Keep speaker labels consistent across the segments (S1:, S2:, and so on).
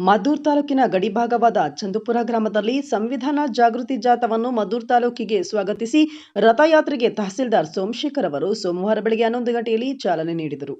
S1: ಮದ್ದೂರು ತಾಲೂಕಿನ ಗಡಿಭಾಗವಾದ ಚಂದುಪುರ ಗ್ರಾಮದಲ್ಲಿ ಸಂವಿಧಾನ ಜಾಗೃತಿ ಜಾಥಾವನ್ನು ಮದ್ದೂರ್ ತಾಲೂಕಿಗೆ ಸ್ವಾಗತಿಸಿ ರಥಯಾತ್ರೆಗೆ ತಹಸೀಲ್ದಾರ್ ಸೋಮಶೇಖರ್ ಅವರು ಸೋಮವಾರ ಬೆಳಗ್ಗೆ ಹನ್ನೊಂದು ಗಂಟೆಯಲ್ಲಿ ಚಾಲನೆ ನೀಡಿದರು.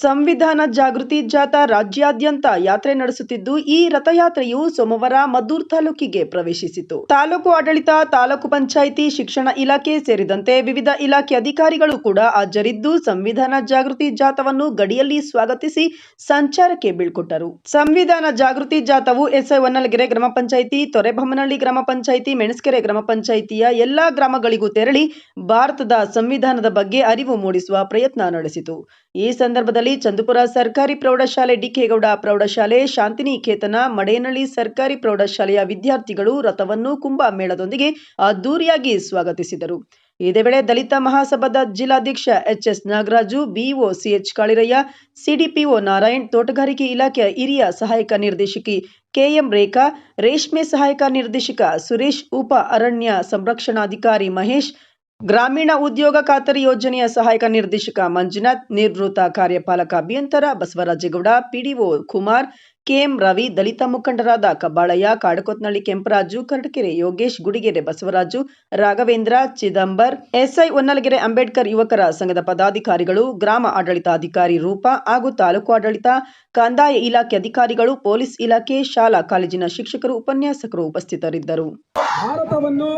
S1: ಸಂವಿಧಾನ ಜಾಗೃತಿ ಜಾಥಾ ರಾಜ್ಯಾದ್ಯಂತ ಯಾತ್ರೆ ನಡೆಸುತ್ತಿದ್ದು, ಈ ರಥಯಾತ್ರೆಯು ಸೋಮವಾರ ಮದ್ದೂರು ತಾಲೂಕಿಗೆ ಪ್ರವೇಶಿಸಿತು. ತಾಲೂಕು ಆಡಳಿತ, ತಾಲೂಕು ಪಂಚಾಯಿತಿ, ಶಿಕ್ಷಣ ಇಲಾಖೆ ಸೇರಿದಂತೆ ವಿವಿಧ ಇಲಾಖೆ ಅಧಿಕಾರಿಗಳು ಕೂಡ ಹಾಜರಿದ್ದು, ಸಂವಿಧಾನ ಜಾಗೃತಿ ಜಾಥಾವನ್ನು ಗಡಿಯಲ್ಲಿ ಸ್ವಾಗತಿಸಿ ಸಂಚಾರಕ್ಕೆ ಬೀಳ್ಕೊಟ್ಟರು. ಸಂವಿಧಾನ ಜಾಗೃತಿ ಜಾಥಾವು ಎಸ್ಐ ಹೊನ್ನಲಗೆರೆ ಗ್ರಾಮ ಪಂಚಾಯಿತಿ ತೊರೆಬೊಮ್ಮನಹಳ್ಳಿ ಗ್ರಾಮ ಪಂಚಾಯಿತಿ, ಮೆಣಸ್ಕೆರೆ ಗ್ರಾಮ ಪಂಚಾಯಿತಿಯ ಎಲ್ಲಾ ಗ್ರಾಮಗಳಿಗೂ ತೆರಳಿ ಭಾರತದ ಸಂವಿಧಾನದ ಬಗ್ಗೆ ಅರಿವು ಮೂಡಿಸುವ ಪ್ರಯತ್ನ ನಡೆಸಿತು. ಈ ಸಂದರ್ಭದಲ್ಲಿ ಚಂದುಪುರ ಸರ್ಕಾರಿ ಪ್ರೌಢಶಾಲೆ ಡಿಕೆಗೌಡ ಪ್ರೌಢಶಾಲೆ, ಶಾಂತಿನಿಕೇತನ, ಮಡೇನಳ್ಳಿ ಸರ್ಕಾರಿ ಪ್ರೌಢಶಾಲೆಯ ವಿದ್ಯಾರ್ಥಿಗಳು ರಥವನ್ನು ಕುಂಭಮೇಳದೊಂದಿಗೆ ಅದ್ದೂರಿಯಾಗಿ ಸ್ವಾಗತಿಸಿದರು. ಇದೇ ವೇಳೆ ದಲಿತ ಮಹಾಸಭಾದ ಜಿಲ್ಲಾಧ್ಯಕ್ಷ H S Nagaraju, BEO CH Kaliraiah, CDPO Narayan, ತೋಟಗಾರಿಕೆ ಇಲಾಖೆಯ ಹಿರಿಯ ಸಹಾಯಕ ನಿರ್ದೇಶಕಿ ಕೆಎಂ ರೇಖಾ, ರೇಷ್ಮೆ ಸಹಾಯಕ ನಿರ್ದೇಶಕ ಸುರೇಶ್, ಉಪ ಅರಣ್ಯ ಸಂರಕ್ಷಣಾಧಿಕಾರಿ ಮಹೇಶ್ ಗ್ರಾಮೀಣ ಉದ್ಯೋಗ ಖಾತರಿ ಯೋಜನೆಯ ಸಹಾಯಕ ನಿರ್ದೇಶಕ ಮಂಜುನಾಥ್, ನಿವೃತ್ತ ಕಾರ್ಯಪಾಲಕ ಅಭಿಯಂತರ ಬಸವರಾಜೇಗೌಡ, ಪಿಡಿಒ ಕುಮಾರ್, ಕೆಎಂ ರವಿ, ದಲಿತ ಮುಖಂಡರಾದ ಕಬ್ಬಾಳಯ್ಯ, ಕಾಡಕೊತ್ನಳ್ಳಿ ಕೆಂಪರಾಜು, ಕರಡಕೆರೆ ಯೋಗೇಶ್, ಗುಡಿಗೆರೆ ಬಸವರಾಜು, ರಾಘವೇಂದ್ರ, ಚಿದಂಬರ್, ಎಸ್ಐ ಹೊನ್ನಲಗೆರೆ ಅಂಬೇಡ್ಕರ್ ಯುವಕರ ಸಂಘದ ಪದಾಧಿಕಾರಿಗಳು, ಗ್ರಾಮ ಆಡಳಿತಾಧಿಕಾರಿ ರೂಪ ಹಾಗೂ ತಾಲೂಕು ಆಡಳಿತ, ಕಂದಾಯ ಇಲಾಖೆ ಅಧಿಕಾರಿಗಳು, ಪೊಲೀಸ್ ಇಲಾಖೆ, ಶಾಲಾ ಕಾಲೇಜಿನ ಶಿಕ್ಷಕರು, ಉಪನ್ಯಾಸಕರು ಉಪಸ್ಥಿತರಿದ್ದರು.
S2: ಭಾರತವನ್ನು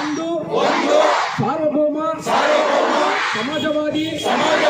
S2: ಒಂದು ಸಾರ್ವಭೌಮ ಸಮಾಜವಾದಿ ಸರ್ವಧರ್ಮ